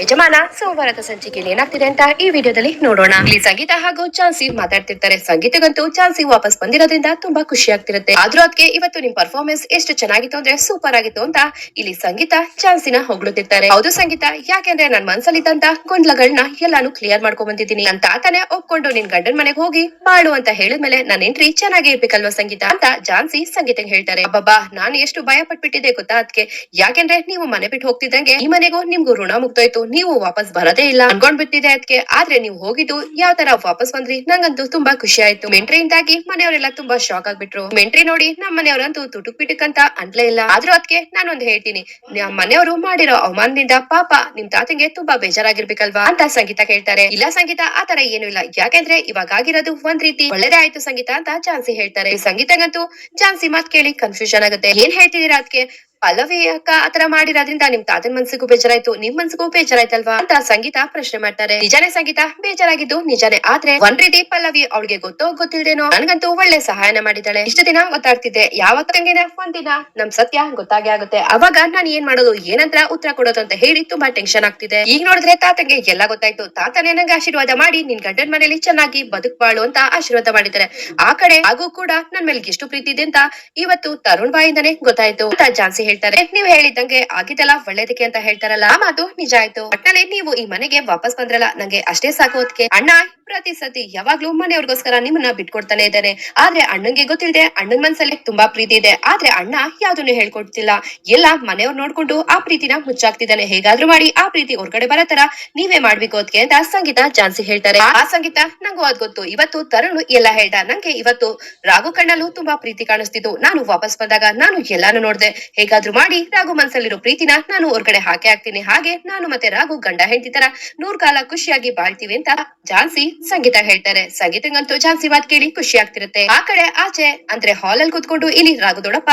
ಯಜಮಾನ, ಸೋಮವಾರದ ಸಂಚಿಕೆಯಲ್ಲಿ ಏನಾಗ್ತಿದೆ ಅಂತ ಈ ವಿಡಿಯೋದಲ್ಲಿ ನೋಡೋಣ. ಇಲ್ಲಿ ಸಂಗೀತ ಹಾಗೂ ಚಾನ್ಸಿ ಮಾತಾಡ್ತಿರ್ತಾರೆ. ಸಂಗೀತಗಂತೂ ಚಾನ್ಸಿ ವಾಪಸ್ ಬಂದಿರೋದ್ರಿಂದ ತುಂಬಾ ಖುಷಿ ಆಗ್ತಿರುತ್ತೆ. ಆದ್ರೂ ಅದಕ್ಕೆ ಇವತ್ತು ನಿಮ್ ಪರ್ಫಾರ್ಮೆನ್ಸ್ ಎಷ್ಟು ಚೆನ್ನಾಗಿತ್ತು ಅಂದ್ರೆ ಸೂಪರ್ ಆಗಿತ್ತು ಅಂತ ಇಲ್ಲಿ ಸಂಗೀತ ಚಾನ್ಸಿನ ಹೊಗಳುತ್ತಿರ್ತಾರೆ. ಹೌದು ಸಂಗೀತ ಯಾಕೆಂದ್ರೆ ನನ್ ಮನ್ಸಲ್ಲಿ ತಂತ ಗೊಂದಲಗಳನ್ನ ಎಲ್ಲಾನು ಕ್ಲಿಯರ್ ಮಾಡ್ಕೊಂಡ್ ಬಂದಿದ್ದೀನಿ. ನನ್ ತಾತನೇ ಒಪ್ಕೊಂಡು ನಿನ್ ಗಂಡನ್ ಮನೆಗೆ ಹೋಗಿ ಬಾಳು ಅಂತ ಹೇಳಿದ್ಮೇಲೆ ನನ್ ಎಂಟ್ರಿ ಚೆನ್ನಾಗಿ ಇರ್ಬೇಕಲ್ವಾ ಸಂಗೀತ ಅಂತ ಜಾನ್ಸಿ ಸಂಗೀತ ಹೇಳ್ತಾರೆ. ಬಾಬಾ ನಾನು ಎಷ್ಟು ಭಯ ಪಟ್ಬಿಟ್ಟಿದೆ ಗೊತ್ತಾ ಅದಕ್ಕೆ ಯಾಕೆಂದ್ರೆ ನೀವು ಮನೆ ಬಿಟ್ಟು ಹೋಗ್ತಿದ್ದಂಗೆ ಈ ಮನೆಗೂ ನಿಮ್ಗೂ ಋಣ ಮುಗ್ದೋಯ್ತು. ನೀವು ವಾಪಸ್ ಬರೋದೇ ಇಲ್ಲ ಅನ್ಕೊಂಡ್ ಬಿಟ್ಟಿದೆ ಅದಕ್ಕೆ ಆದ್ರೆ ನೀವು ಹೋಗಿದ್ದು ಯಾವ ತರ ವಾಪಸ್ ಬಂದ್ರಿ? ನಂಗಂತೂ ತುಂಬಾ ಖುಷಿ ಆಯ್ತು. ಮೆಂಟ್ರಿಯಿಂದಾಗಿ ಮನೆಯವರೆಲ್ಲ ತುಂಬಾ ಶಾಕ್ ಆಗ್ಬಿಟ್ರು. ಮೆಂಟ್ರಿ ನೋಡಿ ನಮ್ಮ ಮನೆಯವರಂತೂ ತುಟುಕ್ ಪಿಟುಕ್ ಅಂತ ಅನ್ಲೇ ಇಲ್ಲ. ಆದ್ರೂ ಅದಕ್ಕೆ ನಾನೊಂದ್ ಹೇಳ್ತೀನಿ. ನಮ್ಮ ಮನೆಯವರು ಮಾಡಿರೋ ಅವಮಾನದಿಂದ ಪಾಪ ನಿಮ್ ತಾತಂಗೆ ತುಂಬಾ ಬೇಜಾರಾಗಿರ್ಬೇಕಲ್ವಾ? ಅಂತ ಸಂಗೀತ ಕೇಳ್ತಾರೆ ಇಲ್ಲ ಸಂಗೀತ ಆತರ ಏನು ಇಲ್ಲ. ಯಾಕೆಂದ್ರೆ ಇವಾಗ ಆಗಿರೋದು ಒಂದ್ ರೀತಿ. ಒಳ್ಳೇದೇ ಆಯ್ತು ಸಂಗೀತ ಅಂತ ಚಾನ್ಸಿ ಹೇಳ್ತಾರೆ. ಸಂಗೀತಗಂತೂ ಚಾನ್ಸಿ ಮಾತ್ ಕೇಳಿ ಕನ್ಫ್ಯೂಷನ್ ಆಗುತ್ತೆ. ಏನ್ ಹೇಳ್ತಿದೀರಾ ಅದಕ್ಕೆ ಪಲ್ಲವಿ ಅಕ್ಕ ಆತರ ಮಾಡಿರೋದ್ರಿಂದ ನಿಮ್ ತಾತನ್ ಮನ್ಸಿಗೂ ಬೇಜಾರಾಯ್ತು, ನಿಮ್ ಮನ್ಸಿಗೂ ಬೇಜಾರಾಯ್ತಲ್ವಾ ಅಂತ ಸಂಗೀತ ಪ್ರಶ್ನೆ ಮಾಡ್ತಾರೆ. ನಿಜಾನೇ ಸಂಗೀತ ಬೇಜಾರಾಗಿದ್ದು, ನಿಜಾನೇ. ಆದ್ರೆ ಒಂದ್ ರೀತಿ ಪಲ್ಲವಿ ಅವಳಿಗೆ ಗೊತ್ತೋ ಗೊತ್ತಿಲ್ದೇನೋ ನನ್ಗಂತೂ ಒಳ್ಳೆ ಸಹಾಯನ ಮಾಡಿದಾಳೆ. ಇಷ್ಟು ದಿನ ಒತ್ತಾಡ್ತಿದ್ದೆ. ಒಂದ್ ಒಂದಿನ ನಮ್ ಸತ್ಯ ಗೊತ್ತಾಗೆ ಆಗುತ್ತೆ. ಅವಾಗ ನಾನ್ ಏನ್ ಮಾಡೋದು, ಏನಂತ ಉತ್ತರ ಕೊಡೋದು ಅಂತ ಹೇಳಿ ತುಂಬಾ ಟೆನ್ಷನ್ ಆಗ್ತಿದೆ. ಈಗ ನೋಡಿದ್ರೆ ತಾತಂಗೆ ಎಲ್ಲ ಗೊತ್ತಾಯ್ತು. ತಾತನೇ ನಂಗೆ ಆಶೀರ್ವಾದ ಮಾಡಿ, ನಿನ್ ಗಂಡನ್ ಮನೇಲಿ ಚೆನ್ನಾಗಿ ಬದುಕ್ಬಾಳು ಅಂತ ಆಶೀರ್ವಾದ ಮಾಡಿದ್ದಾರೆ ಆ ಕಡೆ ಹಾಗೂ ಕೂಡ ನನ್ ಮೇಲೆ ಎಷ್ಟು ಪ್ರೀತಿ ಇದೆ ಅಂತ ಇವತ್ತು ತರುಣ್ ಬಾಯಿಂದಾನೆ ಗೊತ್ತಾಯ್ತು. ಅಂತ ಝಾನ್ಸಿ ಹೇಳ್ತಾರೆ. ನೀವ್ ಹೇಳಿದಂಗೆ ಆಗಿದ್ದೆಲ್ಲ ಒಳ್ಳೇದಕ್ಕೆ ಅಂತ ಹೇಳ್ತಾರಲ್ಲ, ಆ ಮಾತು ನಿಜ ಆಯ್ತು. ಒಟ್ನಲ್ಲಿ ನೀವು ಈ ಮನೆಗೆ ವಾಪಸ್ ಬಂದ್ರಲ್ಲ, ನಂಗೆ ಅಷ್ಟೇ ಸಾಕು ಅದಕ್ಕೆ ಅಣ್ಣ ಪ್ರತಿ ಸತಿ ಯಾವಾಗ್ಲೂ ಮನೆಯವ್ರಿಗೋಸ್ಕರ ನಿಮ್ಮನ್ನ ಬಿಟ್ಕೊಡ್ತಾನೆ ಇದ್ದಾರೆ. ಆದ್ರೆ ಅಣ್ಣಂಗೆ ಗೊತ್ತಿಲ್ಲದೆ ಅಣ್ಣನ್ ಮನ್ಸಲ್ಲಿ ತುಂಬಾ ಪ್ರೀತಿ ಇದೆ. ಆದ್ರೆ ಅಣ್ಣ ಯಾವ್ದನ್ನು ಹೇಳ್ಕೊಡ್ತಿಲ್ಲ. ಎಲ್ಲ ಮನೆಯವ್ರು ನೋಡ್ಕೊಂಡು ಆ ಪ್ರೀತಿನ ಮುಚ್ಚಾಕ್ತಿದ್ದಾನೆ. ಹೇಗಾದ್ರೂ ಮಾಡಿ ಆ ಪ್ರೀತಿ ಹೊರಗಡೆ ಬರೋ ತರ ನೀವೇ ಮಾಡ್ಬೇಕು ಅದಕ್ಕೆ ಅಂತ ಸಂಗೀತ ಜಾನ್ಸಿ ಹೇಳ್ತಾರೆ. ಆ ಸಂಗೀತ, ನಂಗೂ ಅದ್ ಗೊತ್ತು. ಇವತ್ತು ತರುಣ್ ಎಲ್ಲ ಹೇಳ್ದ. ನಂಗೆ ಇವತ್ತು ರಾಘು ಕಣ್ಣಲ್ಲೂ ತುಂಬಾ ಪ್ರೀತಿ ಕಾಣಿಸ್ತಿತ್ತು. ನಾನು ವಾಪಸ್ ಬಂದಾಗ ನಾನು ಎಲ್ಲಾನು ನೋಡ್ದೆ. ಹೇಗಾದ್ರೂ ಮಾಡಿ ರಾಘು ಮನ್ಸಲ್ಲಿರೋ ಪ್ರೀತಿನ ನಾನು ಹೊರಗಡೆ ಹಾಕಿ ಹಾಕ್ತೀನಿ. ಹಾಗೆ ನಾನು ಮತ್ತೆ ರಾಘು ಗಂಡ ಹೆಂಡತಿ ತರ ನೂರ್ ಕಾಲ ಖುಷಿಯಾಗಿ ಬಾಳ್ತೀವಿ ಅಂತ ಝಾನ್ಸಿ ಸಂಗೀತ ಹೇಳ್ತಾರೆ. ಸಂಗೀತಂಗಂತೂ ಝಾನ್ಸಿ ಮಾತ್ ಕೇಳಿ ಖುಷಿ ಆಗ್ತಿರುತ್ತೆ. ಆ ಕಡೆ ಆಚೆ ಅಂದ್ರೆ ಹಾಲ್ ಅಲ್ಲಿ ಕುತ್ಕೊಂಡು ಇಲ್ಲಿ ರಾಘು ದೊಡಪ್ಪ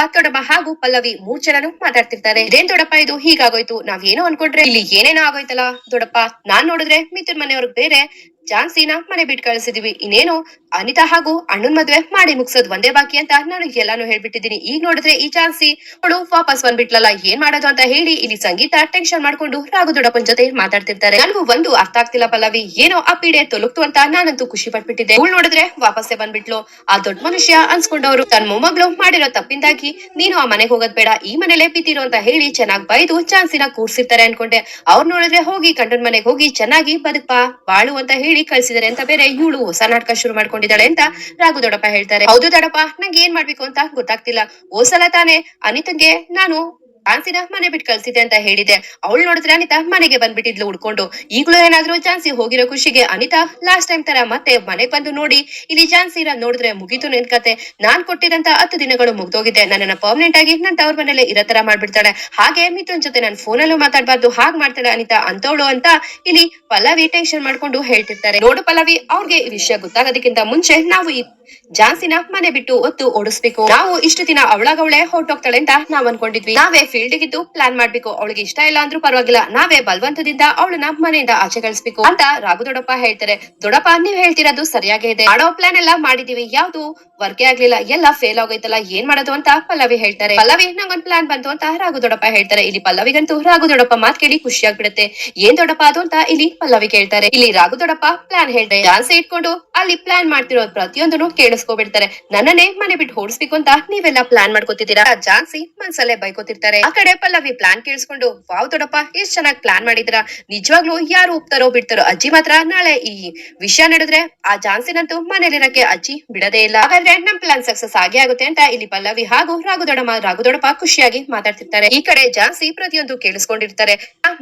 ಹಾಗೂ ಪಲ್ಲವಿ ಮೂರ್ ಜನನು ಮಾತಾಡ್ತಿರ್ತಾರೆ. ಇದೇನ್ ದೊಡಪ್ಪ ಇದು? ಹೀಗಾಗೋಯ್ತು. ಏನೋ ಅನ್ಕೊಂಡ್ರೆ ಇಲ್ಲಿ ಏನೇನೋ ಆಗೋಯ್ತಲ್ಲ ದೊಡಪ್ಪ ನಾನ್ ನೋಡಿದ್ರೆ ಮಿತ್ರ ಮನೆಯವ್ರಿಗೆ ಬೇರೆ ಜಾನ್ಸಿನ ಮನೆ ಬಿಟ್ ಕಳಿಸಿದೀವಿ. ಇನ್ನೇನು? ಅನಿತಾ ಹಾಗೂ ಅಣ್ಣನ್ ಮದ್ವೆ ಮಾಡಿ ಮುಗಿಸೋದ್ ಒಂದೇ ಬಾಕಿ ಅಂತ ನಾನು ಎಲ್ಲಾನು ಹೇಳ್ಬಿಟ್ಟಿದ್ದೀನಿ. ಈಗ ನೋಡಿದ್ರೆ ಈ ಚಾನ್ಸಿ ಅವಳು ವಾಪಸ್ ಬಂದ್ಬಿಟ್ಲಲ್ಲ, ಏನ್ ಮಾಡೋದು ಅಂತ ಹೇಳಿ ಇಲ್ಲಿ ಸಂಗೀತ ಟೆನ್ಷನ್ ಮಾಡ್ಕೊಂಡು ರಾಘು ದೊಡ್ಡಪ್ಪನ್ ಜೊತೆ ಮಾತಾಡ್ತಿರ್ತಾರೆ. ನನಗೂ ಒಂದು ಅರ್ಥ ಆಗ್ತಿಲ್ಲ ಪಲ್ಲವಿ. ಏನೋ ಆ ಪೀಡೆ ತೊಲಗ್ತು ಅಂತ ನಾನಂತೂ ಖುಷಿ ಪಟ್ಬಿಟ್ಟಿದ್ದೆ. ಅವಳು ನೋಡಿದ್ರೆ ವಾಪಸ್ಸೇ ಬಂದ್ಬಿಟ್ಲು. ಆ ದೊಡ್ಡ ಮನುಷ್ಯ ಅನ್ಸ್ಕೊಂಡವ್ರು. ತನ್ನ ಮೊಮ್ಮಗ್ಳು ಮಾಡಿರೋ ತಪ್ಪಿಂದಾಗಿ ನೀನು ಆ ಮನೆಗೆ ಹೋಗೋದ್ ಬೇಡ. ಈ ಮನೇಲೆ ಬಿದ್ದಿರೋ ಅಂತ ಹೇಳಿ ಚೆನ್ನಾಗ್ ಬೈದು ಚಾನ್ಸಿನ ಕೂರ್ಸಿರ್ತಾರೆ ಅನ್ಕೊಂಡೆ. ಅವ್ರು ನೋಡಿದ್ರೆ ಹೋಗಿ ಕಂಡನ್ ಮನೆಗೆ ಹೋಗಿ ಚೆನ್ನಾಗಿ ಬದುಕ್ಪಾ ಬಾಳು ಅಂತ ಹೇಳಿ ಕಳ್ಸಿದಾರೆ ಅಂತ ಬೇರೆ ಇವಳು ಹೊಸ ನಾಟಕ ಶುರು ಮಾಡ್ಕೊಂಡಿದ್ದಾಳೆ ಅಂತ ರಾಘು ದೊಡ್ಡಪ್ಪ ಹೇಳ್ತಾರೆ. ಹೌದು ದೊಡ್ಡಪ್ಪ, ನಂಗೆ ಏನ್ ಮಾಡ್ಬೇಕು ಅಂತ ಗೊತ್ತಾಗ್ತಿಲ್ಲ. ಓಸಲ ತಾನೇ ಅನಿತಂಗೆ ನಾನು ಚಾನ್ಸಿನ ಮನೆ ಬಿಟ್ಟು ಕಳ್ಸಿದೆ ಅಂತ ಹೇಳಿದೆ. ಅವಳು ನೋಡಿದ್ರೆ ಅನಿತಾ ಮನೆಗೆ ಬಂದ್ಬಿಟ್ಟಿದ್ಲು ಉಡ್ಕೊಂಡು ಈಗ್ಲೂ ಏನಾದ್ರೂ ಚಾನ್ಸಿ ಹೋಗಿರೋ ಖುಷಿಗೆ ಅನಿತಾ ಲಾಸ್ಟ್ ಟೈಮ್ ತರ ಮತ್ತೆ ಮನೆಗ್ ಬಂದು ನೋಡಿ, ಇಲ್ಲಿ ಚಾನ್ಸಿನ ನೋಡಿದ್ರೆ ಮುಗಿತು ನಿನ್ ಕತೆ ನಾನ್ ಕೊಟ್ಟಿದಂತ ಹತ್ತು ದಿನಗಳು ಮುಗ್ದೋಗಿದೆ. ನನ್ನನ್ನ ಪರ್ಮನೆಂಟ್ ಆಗಿ ನನ್ನ ತವ್ರ ಮನೇಲೆ ಇರೋ ತರ ಮಾಡ್ಬಿಡ್ತಾಳೆ. ಹಾಗೆ ಮಿಥುನ್ ಜೊತೆ ನಾನು ಫೋನಲ್ಲೂ ಮಾತಾಡ್ಬಾರ್ದು. ಹಾಗ್ ಮಾಡ್ತಾಳೆ ಅನಿತಾ, ಅಂತವಳು ಅಂತ ಇಲ್ಲಿ ಪಲ್ಲವಿ ಟೆನ್ಷನ್ ಮಾಡ್ಕೊಂಡು ಹೇಳ್ತಿರ್ತಾರೆ. ನೋಡು ಪಲ್ಲವಿ, ಅವ್ರಿಗೆ ಈ ವಿಷಯ ಗೊತ್ತಾಗೋದಕ್ಕಿಂತ ಮುಂಚೆ ನಾವು ಈ ಜಾನ್ಸಿನ ಮನೆ ಬಿಟ್ಟು ಒತ್ತು ಓಡಿಸ್ಬೇಕು. ನಾವು ಇಷ್ಟು ದಿನ ಅವಳಾಗವಳೆ ಹೊರಟೋಗ್ತಾಳೆ ಅಂತ ನಾವ್ ಅನ್ಕೊಂಡಿದ್ವಿ. ನಾವೇ ಫೀಲ್ಡ್ ಗಿದ್ದು ಪ್ಲಾನ್ ಮಾಡ್ಬೇಕು. ಅವಳಿಗೆ ಇಷ್ಟ ಇಲ್ಲ ಅಂದ್ರೂ ಪರವಾಗಿಲ್ಲ. ನಾವೇ ಬಲವಂತದಿಂದ ಅವಳನ್ನ ಮನೆಯಿಂದ ಆಚೆ ಕಳಿಸ್ಬೇಕು ಅಂತ ರಾಘು ದೊಡ್ಡಪ್ಪ ಹೇಳ್ತಾರೆ. ದೊಡ್ಡಪ್ಪ, ನೀವ್ ಹೇಳ್ತಿರೋದು ಸರಿಯಾಗೇ ಇದೆ. ಮಾಡೋ ಪ್ಲಾನ್ ಎಲ್ಲ ಮಾಡಿದೀವಿ. ಯಾವ್ದು ವರ್ಕೆ ಆಗ್ಲಿಲ್ಲ. ಎಲ್ಲ ಫೇಲ್ ಆಗೋಯ್ತಲ್ಲ. ಏನ್ ಮಾಡೋದು ಅಂತ ಪಲ್ಲವಿ ಹೇಳ್ತಾರೆ. ಪಲ್ಲವಿ, ನಂಗೊಂದ್ ಪ್ಲಾನ್ ಬಂತು ಅಂತ ರಾಘು ದೊಡ್ಡಪ್ಪ ಹೇಳ್ತಾರೆ. ಇಲ್ಲಿ ಪಲ್ಲವಿಗಂತೂ ರಾಘು ದೊಡ್ಡಪ್ಪ ಮಾತ್ ಕೇಳಿ ಖುಷಿ ಆಗ್ಬಿಡುತ್ತೆ ಏನ್ ದೊಡ್ಡಪ್ಪ ಅದು ಅಂತ ಇಲ್ಲಿ ಪಲ್ಲವಿ ಕೇಳ್ತಾರೆ. ಇಲ್ಲಿ ರಾಘು ದೊಡ್ಡಪ್ಪ ಪ್ಲಾನ್ ಹೇಳ್ತಾರೆ. ಡಾನ್ಸ್ ಇಟ್ಕೊಂಡು ಅಲ್ಲಿ ಪ್ಲಾನ್ ಮಾಡ್ತಿರೋ ಪ್ರತಿಯೊಂದನ್ನು ಕೇಳಿಸ್ಕೊಬಿಡ್ತಾರೆ. ನನ್ನನ್ನೇ ಮನೆ ಬಿಟ್ಟು ಓಡಿಸ್ಬೇಕು ಅಂತ ನೀವೆಲ್ಲ ಪ್ಲಾನ್ ಮಾಡ್ಕೋತಿದ್ದೀರಾ? ಜಾನ್ಸಿ ಮನ್ಸಲ್ಲೇ ಬೈಕೋತಿರ್ತಾರೆ. ಆ ಕಡೆ ಪಲ್ಲವಿ ಪ್ಲಾನ್ ಕೇಳಿಸ್ಕೊಂಡು, ವಾವ್ ದೊಡ್ಡಪ್ಪ, ಎಷ್ಟ್ ಚೆನ್ನಾಗಿ ಪ್ಲಾನ್ ಮಾಡಿದಿರಾ ನಿಜವಾಗ್ಲೂ ಯಾರು ಒಪ್ತಾರೋ ಬಿಡ್ತಾರೋ ಅಜ್ಜಿ ಮಾತ್ರ ನಾಳೆ ಈ ವಿಷಯ ನಡೆದ್ರೆ ಆ ಜಾನ್ಸಿನಂತೂ ಮನೇಲಿರಕ್ಕೆ ಅಜ್ಜಿ ಬಿಡದೇ ಇಲ್ಲ. ಹಾಗಾದ್ರೆ ನಮ್ ಪ್ಲಾನ್ ಸಕ್ಸಸ್ ಆಗಿ ಆಗುತ್ತೆ ಅಂತ ಇಲ್ಲಿ ಪಲ್ಲವಿ ಹಾಗೂ ರಾಘು ದೊಡ್ಡಮ್ಮ, ರಾಘು ದೊಡಪ್ಪ ಖುಷಿಯಾಗಿ ಮಾತಾಡ್ತಿರ್ತಾರೆ. ಈ ಕಡೆ ಜಾನ್ಸಿ ಪ್ರತಿಯೊಂದು ಕೇಳಿಸ್ಕೊಂಡಿರ್ತಾರೆ.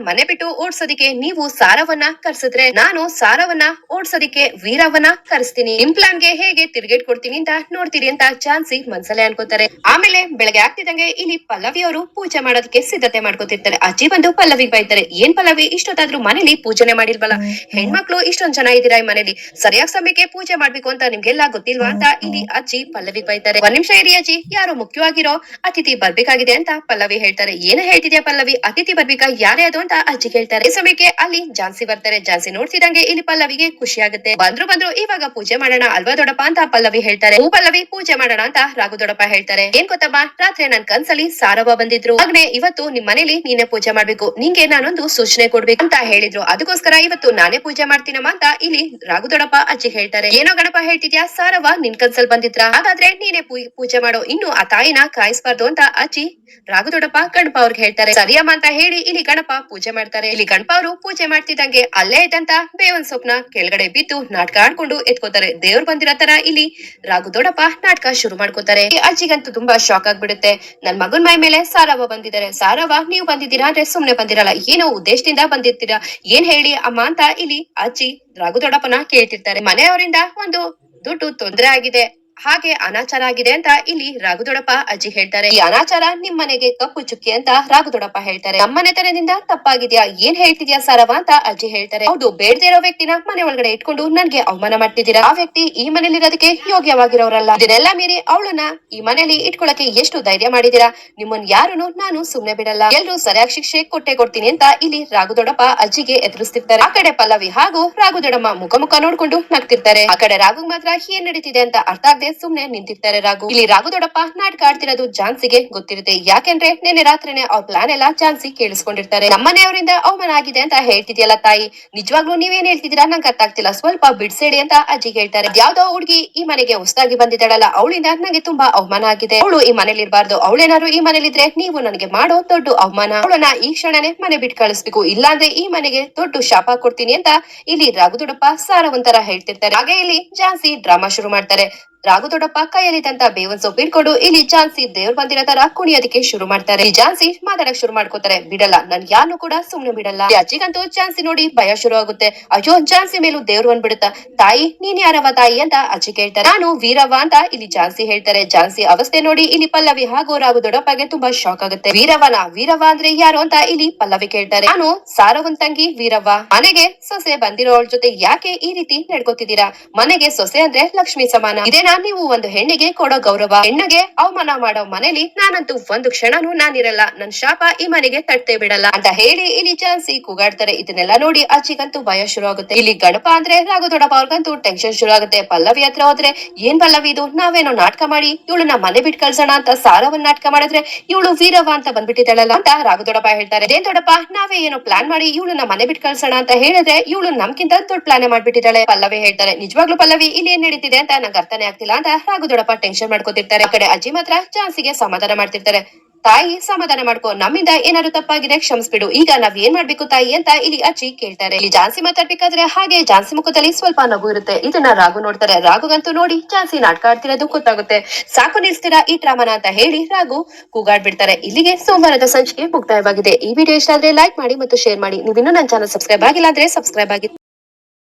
ಮನೆ ಬಿಟ್ಟು ಓಡ್ಸೋದಿಕ್ಕೆ ನೀವು ಸಾರವನ್ನ ಕರ್ಸಿದ್ರೆ ನಾನು ಸಾರವನ್ನ ಓಡ್ಸೋದಿಕ್ಕೆ ವೀರವನ್ನ ಕರೆಸ್ತೀನಿ. ನಿಮ್ ಪ್ಲಾನ್ಗೆ ಹೇಗೆ ತಿರ್ಗೇಟ್ ಕೊಡ್ತೀನಿ ಅಂತ ನೋಡ್ತೀರಿ ಅಂತ ಚಾನ್ಸಿ ಮನ್ಸಲ್ಲೇ ಅನ್ಕೋತಾರೆ. ಆಮೇಲೆ ಬೆಳಗ್ಗೆ ಆಗ್ತಿದಂಗೆ ಇಲ್ಲಿ ಪಲ್ಲವಿ ಅವರು ಪೂಜೆ ಮಾಡೋದಕ್ಕೆ ಸಿದ್ಧತೆ ಮಾಡ್ಕೊತಿರ್ತಾರೆ. ಅಜ್ಜಿ ಬಂದು ಪಲ್ಲವಿ ಬೈತಾರೆ. ಏನ್ ಪಲ್ಲವಿ? ಇಷ್ಟೊತ್ತಾದ್ರೂ ಮನೇಲಿ ಪೂಜೆನೆ ಮಾಡಿಲ್ವಲ್ಲ? ಹೆಣ್ಮಕ್ಳು ಇಷ್ಟೊಂದ್ ಜನ ಇದೀರ ಈ ಮನೇಲಿ? ಸರಿಯಾದ ಸಮಯಕ್ಕೆ ಪೂಜೆ ಮಾಡ್ಬೇಕು ಅಂತ ನಿಮ್ಗೆಲ್ಲ ಗೊತ್ತಿಲ್ವಾ ಅಂತ ಇಲ್ಲಿ ಅಜ್ಜಿ ಪಲ್ಲವಿ ಬೈತಾರೆ. ಒಂದ್ ನಿಮಿಷ ಇರಿ ಅಜ್ಜಿ. ಯಾರು ಮುಖ್ಯವಾಗಿರೋ ಅತಿಥಿ ಬರ್ಬೇಕಾಗಿದೆ ಅಂತ ಪಲ್ಲವಿ ಹೇಳ್ತಾರೆ. ಏನ ಹೇಳ್ತಿದ್ಯಾ ಪಲ್ಲವಿ? ಅತಿಥಿ ಬರ್ಬೇಕಾ? ಯಾರೇ ಅದು ಅಂತ ಅಜ್ಜಿ ಕೇಳ್ತಾರೆ. ಈ ಸಮಯಕ್ಕೆ ಅಲ್ಲಿ ಜಾನ್ಸಿ ಬರ್ತಾರೆ. ಜಾನ್ಸಿ ನೋಡ್ತಿದಂಗೆ ಇಲ್ಲಿ ಪಲ್ಲವಿಗೆ ಖುಷಿ ಆಗುತ್ತೆ. ಬಂದ್ರು ಬಂದ್ರು ಇವಾಗ ಪೂಜೆ ಮಾಡೋಣ ಅಲ್ವಾ ದೊಡ್ಡಪ್ಪ ಅಂತ ಪಲ್ಲವಿ ಹೇಳ್ತಾರೆ. ಹೂ ಪಲ್ಲವಿ ಪೂಜೆ ಮಾಡೋಣ ಅಂತ ರಾಘು ದೊಡ್ಡಪ್ಪ ಹೇಳ್ತಾರೆ. ಏನ್ ಗೊತ್ತಮ್ಮ ರಾತ್ರಿ ನನ್ ಕನ್ಸಲ್ಲಿ ಸಾರವ್ವ ಬಂದಿದ್ರು. ಅಗ್ನೆ ಇವತ್ತು ನಿಮ್ ಮನೇಲಿ ನೀನೆ ಪೂಜೆ ಮಾಡ್ಬೇಕು. ನಿಂಗೆ ನಾನೊಂದು ಸೂಚನೆ ಕೊಡ್ಬೇಕು ಅಂತ ಹೇಳಿದ್ರು. ಅದಕ್ಕೋಸ್ಕರ ಇವತ್ತು ನಾನೇ ಪೂಜೆ ಮಾಡ್ತೀನಮ್ಮ ಅಂತ ಇಲ್ಲಿ ರಾಘು ದೊಡಪ್ಪ ಅಜ್ಜಿ ಹೇಳ್ತಾರೆ. ಏನೋ ಗಣಪ ಹೇಳ್ತಿದ್ಯಾ? ಸಾರವ್ವ ನಿನ್ ಕನ್ಸಲ್ ಬಂದಿದ್ರ? ಹಾಗಾದ್ರೆ ನೀನೆ ಪೂಜೆ ಮಾಡೋ. ಇನ್ನು ಆ ತಾಯಿನ ಕಾಯಿಸ್ಬಾರ್ದು ಅಂತ ಅಜ್ಜಿ ರಾಘು ದೊಡ್ಡಪ್ಪ ಗಣಪ ಅವ್ರಿಗೆ ಹೇಳ್ತಾರೆ, ಸರಿಯಮ್ಮ ಅಂತ ಹೇಳಿ ಇಲ್ಲಿ ಗಣಪ ಪೂಜೆ ಮಾಡ್ತಾರೆ. ಇಲ್ಲಿ ಗಣಪ ಅವರು ಪೂಜೆ ಮಾಡ್ತಿದ್ದಂಗೆ ಅಲ್ಲೇ ಇದ್ದಂತ ಬೇವನ್ ಸೊಪ್ನ ಕೆಳಗಡೆ ಬಿದ್ದು ನಾಟಕ ಆಡ್ಕೊಂಡು ಎತ್ಕೋತಾರೆ. ದೇವ್ರು ಬಂದಿರೋ ತರ ಇಲ್ಲಿ ರಾಘು ದೊಡ್ಡಪ್ಪ ನಾಟಕ ಶುರು ಮಾಡ್ಕೋತಾರೆ. ಅಜ್ಜಿಗಂತೂ ತುಂಬಾ ಶಾಕ್ ಆಗ್ಬಿಡುತ್ತೆ. ನನ್ ಮಗನ್ ಮೈ ಮೇಲೆ ಸಾರವ್ವ ಬಂದಿದ್ದಾರೆ. ಸಾರವ್ವ, ನೀವು ಬಂದಿದ್ದೀರಾ ಅಂದ್ರೆ ಸುಮ್ನೆ ಬಂದಿರಲ್ಲ. ಏನೋ ಉದ್ದೇಶದಿಂದ ಬಂದಿರ್ತೀರಾ? ಏನ್ ಹೇಳಿ ಅಮ್ಮ ಅಂತ ಇಲ್ಲಿ ಅಜ್ಜಿ ರಾಘು ದೊಡ್ಡಪ್ಪನ ಕೇಳ್ತಿರ್ತಾರೆ. ಮನೆಯವರಿಂದ ಒಂದು ದುಡ್ಡು ತೊಂದರೆ ಆಗಿದೆ. ಹಾಗೆ ಅನಾಚಾರ ಆಗಿದೆ ಅಂತ ಇಲ್ಲಿ ರಾಘುದೊಡಪ್ಪ ಅಜ್ಜಿ ಹೇಳ್ತಾರೆ. ಈ ಅನಾಚಾರ ನಿಮ್ ಮನೆಗೆ ಕಪ್ಪು ಚುಕ್ಕಿ ಅಂತ ರಾಘು ಹೇಳ್ತಾರೆ. ನಮ್ಮನೆತನದಿಂದ ತಪ್ಪಾಗಿದ್ಯಾ, ಏನ್ ಹೇಳ್ತಿದ್ಯಾ ಸಾರವ ಅಂತ ಅಜ್ಜಿ ಹೇಳ್ತಾರೆ. ಹೌದು, ಬೇಡದೇ ಇರೋ ವ್ಯಕ್ತಿನ ಮನೆ ಒಳಗಡೆ ಇಟ್ಕೊಂಡು ನನ್ಗೆ ಅವಮಾನ ಮಾಡ್ತಿದ್ದೀರಾ? ಆ ವ್ಯಕ್ತಿ ಈ ಮನೇಲಿ ಇರೋದಕ್ಕೆ ಯೋಗ್ಯವಾಗಿರೋರಲ್ಲ. ಇದನ್ನೆಲ್ಲ ಮೀರಿ ಅವಳನ್ನ ಈ ಮನೇಲಿ ಇಟ್ಕೊಳಕ್ಕೆ ಎಷ್ಟು ಧೈರ್ಯ ಮಾಡಿದೀರಾ ನಿಮ್ಮನ್ ಯಾರನ್ನು ನಾನು ಸುಮ್ನೆ ಬಿಡಲ್ಲ. ಎಲ್ರು ಸರಿಯಾಗಿ ಶಿಕ್ಷೆ ಕೊಟ್ಟೆ ಕೊಡ್ತೀನಿ ಅಂತ ಇಲ್ಲಿ ರಾಘುದೊಡಪ್ಪ ಅಜ್ಜಿಗೆ ಎದುರಿಸ್ತಿರ್ತಾರೆ. ಆ ಕಡೆ ಪಲ್ಲವಿ ಹಾಗೂ ರಾಘುದೊಡಮ್ಮ ಮುಖ ಮುಖ ನೋಡ್ಕೊಂಡು ನಗ್ತಿರ್ತಾರೆ. ಆ ಕಡೆ ರಾಘು ಮಾತ್ರ ಏನ್ ನಡೀತಿದೆ ಅಂತ ಅರ್ಥ ಆಗದೆ ಸುಮ್ನೆ ನಿಂತಿರ್ತಾರೆ ರಾಘು. ಇಲ್ಲಿ ರಾಘು ದೊಡ್ಡಪ್ಪ ನಾಟಕ ಆಡ್ತಿರೋದು ಝಾನ್ಸಿಗೆ ಗೊತ್ತಿರುತ್ತೆ. ಯಾಕೆಂದ್ರೆ ನಿನ್ನೆ ರಾತ್ರಿನೇ ಅವ್ರ ಪ್ಲಾನ್ ಎಲ್ಲ ಝಾನ್ಸಿ ಕೇಳಿಸ್ಕೊಂಡಿರ್ತಾರೆ. ನಮ್ಮನೆಯವರಿಂದ ಅವಮಾನ ಆಗಿದೆ ಅಂತ ಹೇಳ್ತಿದ್ಯಲ್ಲ ತಾಯಿ. ನಿಜವಾಗ್ಲೂ ನೀವೇನ್ ಹೇಳ್ತಿದ್ದೀರಾ? ನಂಗೆ ಅರ್ಥ ಆಗ್ತಿಲ್ಲ ಸ್ವಲ್ಪ ಬಿಡ್ಸೇಡಿ ಅಂತ ಅಜ್ಜಿ ಹೇಳ್ತಾರೆ. ಯಾವ್ದೋ ಹುಡುಗಿ ಈ ಮನೆಗೆ ಹೊಸದಾಗಿ ಬಂದಿದ್ದಾಳಲ್ಲ, ಅವಳಿಂದ ನಂಗೆ ತುಂಬಾ ಅವಮಾನ ಆಗಿದೆ. ಅವಳು ಈ ಮನೇಲಿ ಇರಬಾರ್ದು. ಅವಳೇನಾದ್ರು ಈ ಮನೇಲಿದ್ರೆ ನೀವು ನನಗೆ ಮಾಡೋ ದೊಡ್ಡ ಅವಮಾನ. ಅವಳನ್ನ ಈ ಕ್ಷಣನೇ ಮನೆ ಬಿಟ್ಟು ಕಳಿಸ್ಬೇಕು. ಇಲ್ಲಾಂದ್ರೆ ಈ ಮನೆಗೆ ದೊಡ್ಡ ಶಾಪ ಕೊಡ್ತೀನಿ ಅಂತ ಇಲ್ಲಿ ರಾಘು ದೊಡ್ಡಪ್ಪ ಸಾರವಂತರ ಹೇಳ್ತಿರ್ತಾರೆ. ಹಾಗೆ ಇಲ್ಲಿ ಜಾನ್ಸಿ ಡ್ರಾಮಾ ಶುರು ಮಾಡ್ತಾರೆ. ರಾಘು ದೊಡ್ಡಪ್ಪ ಕೈಯಲ್ಲಿದ್ದಂತ ಬೇವನ್ ಸೊಪ್ಪು ಇಟ್ಕೊಂಡು ಇಲ್ಲಿ ಜಾನ್ಸಿ ದೇವ್ರ ಬಂದಿರೋ ತರ ಕುಣಿಯೋದಕ್ಕೆ ಶುರು ಮಾಡ್ತಾರೆ. ಈ ಜಾನ್ಸಿ ಮಾತಾಡಕ್ ಶುರು ಮಾಡ್ಕೋತಾರೆ. ಬಿಡಲ್ಲ. ನನ್ ಯಾರು ಕೂಡ ಸುಮ್ನೆ ಬಿಡಲ್ಲ. ಅಜ್ಜಿಗಂತೂ ಜಾನ್ಸಿ ನೋಡಿ ಭಯ ಶುರು ಆಗುತ್ತೆ. ಅಯ್ಯೋ ಜಾನ್ಸಿ ಮೇಲೂ ದೇವ್ರು ಬಂದ್ಬಿಡುತ್ತಾ? ತಾಯಿ, ನೀನ್ ಯಾರವ ತಾಯಿ ಅಂತ ಅಜ್ಜಿ ಕೇಳ್ತಾರೆ. ನಾನು ವೀರವ ಅಂತ ಇಲ್ಲಿ ಜಾನ್ಸಿ ಹೇಳ್ತಾರೆ. ಜಾನ್ಸಿ ಅವಸ್ಥೆ ನೋಡಿ ಇಲ್ಲಿ ಪಲ್ಲವಿ ಹಾಗೂ ರಾಘು ದೊಡ್ಡಪ್ಪಗೆ ತುಂಬಾ ಶಾಕ್ ಆಗುತ್ತೆ. ವೀರವನ ವೀರವ ಅಂದ್ರೆ ಯಾರು ಅಂತ ಇಲ್ಲಿ ಪಲ್ಲವಿ ಕೇಳ್ತಾರೆ. ನಾನು ಸಾರವನ್ ತಂಗಿ ವೀರವ್ವ. ಮನೆಗೆ ಸೊಸೆ ಬಂದಿರೋಳ್ ಜೊತೆ ಯಾಕೆ ಈ ರೀತಿ ನಡ್ಕೋತಿದ್ದೀರಾ? ಮನೆಗೆ ಸೊಸೆ ಅಂದ್ರೆ ಲಕ್ಷ್ಮಿ ಸಮಾನ. ಇದೇನಾ ನೀವು ಒಂದು ಹೆಣ್ಣಿಗೆ ಕೊಡೋ ಗೌರವ, ಹೆಣ್ಣಿಗೆ ಅವಮಾನ ಮಾಡೋ ಮನೇಲಿ ನಾನಂತೂ ಒಂದು ಕ್ಷಣನೂ ನಾನಿರಲ್ಲ. ನನ್ ಶಾಪ ಈ ಮನೆಗೆ ತಟ್ಟೆ ಬಿಡಲ್ಲ ಅಂತ ಹೇಳಿ ಇಲ್ಲಿ ಜಾನ್ಸಿ ಕೂಗಾಡ್ತಾರೆ. ಇದನ್ನೆಲ್ಲ ನೋಡಿ ಅಜ್ಜಿಗಂತೂ ಭಯ ಶುರು ಆಗುತ್ತೆ ಇಲ್ಲಿ ಗಣಪ ಅಂದ್ರೆ ರಾಘು ದೊಡ್ಡಪ್ಪ ಅವ್ರಿಗಂತೂ ಟೆನ್ಷನ್ ಶುರು ಆಗುತ್ತೆ ಪಲ್ಲವಿ ಹತ್ರ ಹೋದ್ರೆ, ಏನ್ ಪಲ್ಲವಿ ಇದು? ನಾವೇನೋ ನಾಟಕ ಮಾಡಿ ಇವಳನ್ನ ಮನೆ ಬಿಟ್ಟು ಕಳ್ಸೋಣ ಅಂತ ಸಾರವನ್ನ ನಾಟಕ ಮಾಡಿದ್ರೆ ಇವಳು ವೀರವ ಅಂತ ಬಂದ್ಬಿಟ್ಟಿದ್ದಾಳಲ್ಲ? ಅಂತ ರಾಘು ದೊಡ್ಡಪ್ಪ ಹೇಳ್ತಾರೆ. ಏನ್ ದೊಡ್ಡಪ್ಪ, ನಾವೇ ಏನೋ ಪ್ಲಾನ್ ಮಾಡಿ ಇವಳನ್ನ ಮನೆ ಬಿಟ್ಟು ಕಳ್ಸೋಣ ಅಂತ ಹೇಳಿದ್ರೆ ಇವಳು ನಮ್ಕಿಂತ ದೊಡ್ಡ ಪ್ಲಾನ್ ಮಾಡ್ಬಿಟ್ಟಿದ್ದಾಳೆ. ಪಲ್ಲವಿ ಹೇಳ್ತಾರೆ. ನಿಜವಾಗ್ಲೂ ಪಲ್ಲವಿ, ಇಲ್ಲಿ ಏನ್ ನಡೀತಿದೆ? ಅಂತ ನಂಗೆ ಅರ್ಥನೇ ಆಗ್ತಿಲ್ಲ ಅಂತ ರಾಘು ದೊಡ್ಡಪ್ಪ ಟೆನ್ಷನ್ ಮಾಡ್ಕೋತಿರ್ತಾರೆ. ಕಡೆ ಅಜ್ಜಿ ಮಾತ್ರ ಚಾನ್ಸಿಗೆ ಸಮಾಧಾನ ಮಾಡ್ತಿರ್ತಾರೆ. ತಾಯಿ, ಸಮಾಧಾನ ಮಾಡ್ಕೋ, ನಮ್ಮಿಂದ ಏನಾದ್ರು ತಪ್ಪಾಗಿದೆ ಕ್ಷಮಿಸ್ಬಿಡು. ಈಗ ನಾವ್ ಏನ್ ಮಾಡ್ಬೇಕು ತಾಯಿ ಅಂತ ಇಲ್ಲಿ ಅಜ್ಜಿ ಕೇಳ್ತಾರೆ. ಇಲ್ಲಿ ಜಾನ್ಸಿ ಮಾತಾಡ್ಬೇಕಾದ್ರೆ ಹಾಗೆ ಜಾನ್ಸಿ ಮುಖದಲ್ಲಿ ಸ್ವಲ್ಪ ನಗು ಇರುತ್ತೆ. ಇದನ್ನ ರಾಘು ನೋಡ್ತಾರೆ. ರಾಘುಗಂತೂ ನೋಡಿ ಜಾನ್ಸಿ ನಾಟಕ ಆಡ್ತಿರೋದು ಗೊತ್ತಾಗುತ್ತೆ. ಸಾಕು ನಿಲ್ಸ್ತೀರಾ ಈ ಡ್ರಾಮಾನ ಅಂತ ಹೇಳಿ ರಾಘು ಕೂಗಾಡ್ಬಿಡ್ತಾರೆ. ಇಲ್ಲಿಗೆ ಸೋಮವಾರದ ಸಂಚಿಕೆ ಮುಕ್ತಾಯವಾಗಿದೆ. ಈ ವಿಡಿಯೋ ಇಷ್ಟ ಆದ್ರೆ ಲೈಕ್ ಮಾಡಿ ಮತ್ತು ಶೇರ್ ಮಾಡಿ. ನೀವಿನ್ನೂ ನನ್ನ ಚಾನಲ್ ಸಬ್ಸ್ಕ್ರೈಬ್ ಆಗಿಲ್ಲ ಅಂದ್ರೆ ಸಬ್ಸ್ಕ್ರೈಬ್ ಆಗಿ